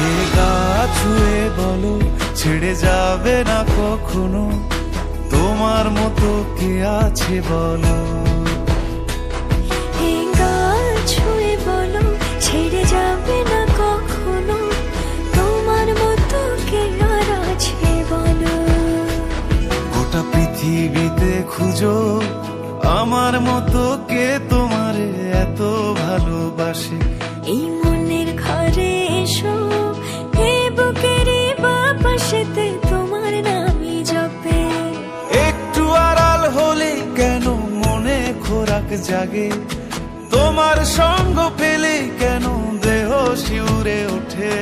এ ছুঁয়ে বলো ছেড়ে যাবে না কখনো। তোমার মতো কে আছে বলো? ছুঁয়ে বলো ছেড়ে যাবে না কখনো। তোমার মতো কে আছে বলো? গোটা পৃথিবীতে খুঁজো আমার মতো কে ডাক জাগে। তোমার সঙ্গ পেলে কেন দেহ শিউরে ওঠে?